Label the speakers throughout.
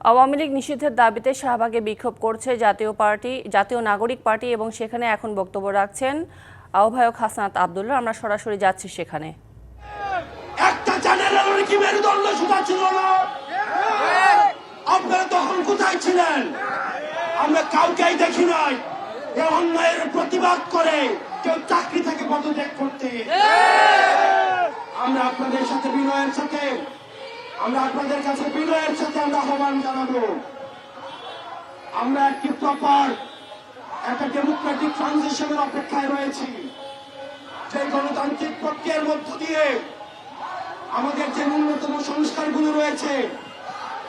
Speaker 1: আওয়ামী লীগ নিষিদ্ধের দাবিতে শাহবাগে বিক্ষোভ করছে জাতীয় পার্টি, জাতীয় নাগরিক পার্টি এবং সেখানে এখন বক্তব্য রাখছেন আহ্বায়ক হাসনাত আবদুল্লাহ। আমরা সরাসরি যাচ্ছি সেখানে।
Speaker 2: আমরা আপনাদের সাথে বিনয়ের সাথে আমরা আপনাদের কাছে বিনয়ের সাথে আমরা আহ্বান জানাব। আমরা একটি প্রপার একটা ডেমোক্রেটিক ট্রানজিশনের অপেক্ষায় রয়েছি। সেই গণতান্ত্রিক প্রক্রিয়ার মধ্য দিয়ে আমাদের যে ন্যূনতম সংস্কারগুলো রয়েছে,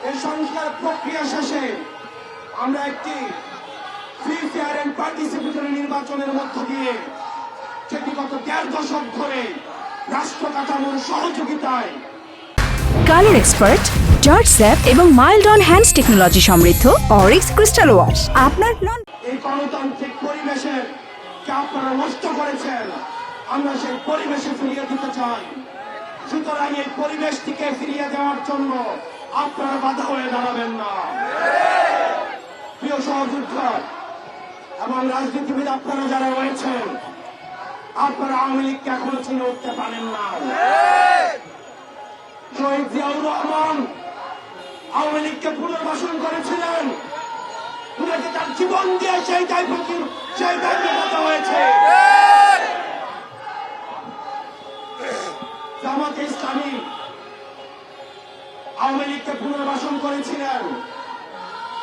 Speaker 2: এই সংস্কার প্রক্রিয়া শেষে আমরা একটি ফ্রি ফেয়ার এন্ড পার্টিসিপেটরি নির্বাচনের মধ্য দিয়ে যেটি গত দেড় দশক ধরে রাষ্ট্র কাঠামোর সহযোগিতায়
Speaker 3: কালার এক্সপার্ট, জর্জ স্যাপ এবং মাইল্ড অন হ্যান্ডস টেকনোলজি সমৃদ্ধ অরিক্স ক্রিস্টাল ওয়াশ। আপনার নন
Speaker 2: এই গণতান্ত্রিক পরিবেশের কে আপনারা নষ্ট করেছেন, আমরা সেই পরিবেশে ফিরিয়ে দিতে চাই। সুতরাং এই পরিবেশটিকে ফিরিয়ে দেওয়ার জন্য আপনারা বাধা হয়ে দাঁড়াবেন না। প্রিয় সহযোদ্ধা, এবং রাজনীতিবিদ আপনারা যারা রয়েছেন, আপনারা আওয়ামী লীগকে এখনও চিনে উঠতে পারেন না। শহীদ জিয়াউর রহমান আওয়ামী লীগকে পুনর্বাসন করেছিলেন। উনাকে তার জীবন দিয়ে সেই দায়িত্ব সেই দায়িত্ব হয়েছে। জামাতে ইসলামী আওয়ামী লীগকে পুনর্বাসন করেছিলেন।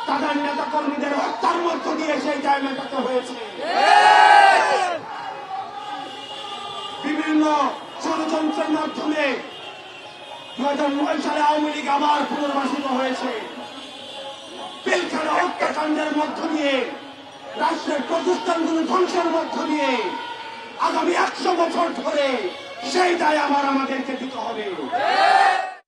Speaker 2: তাদের নেতা কর্মীদের হত্যার মধ্য দিয়ে সেই দায় মেটাতে হয়েছে। বিভিন্ন ষড়যন্ত্রের মাধ্যমে দু হাজার নয় সালে আওয়ামী লীগ আবার পুনর্বাসিত হয়েছে। পিলখানা হত্যাকাণ্ডের মধ্য দিয়ে, রাষ্ট্রের প্রতিষ্ঠানগুলো ধ্বংসের মধ্য দিয়ে আগামী একশো বছর ধরে সেই দায় আবার আমাদেরকে দিতে হবে।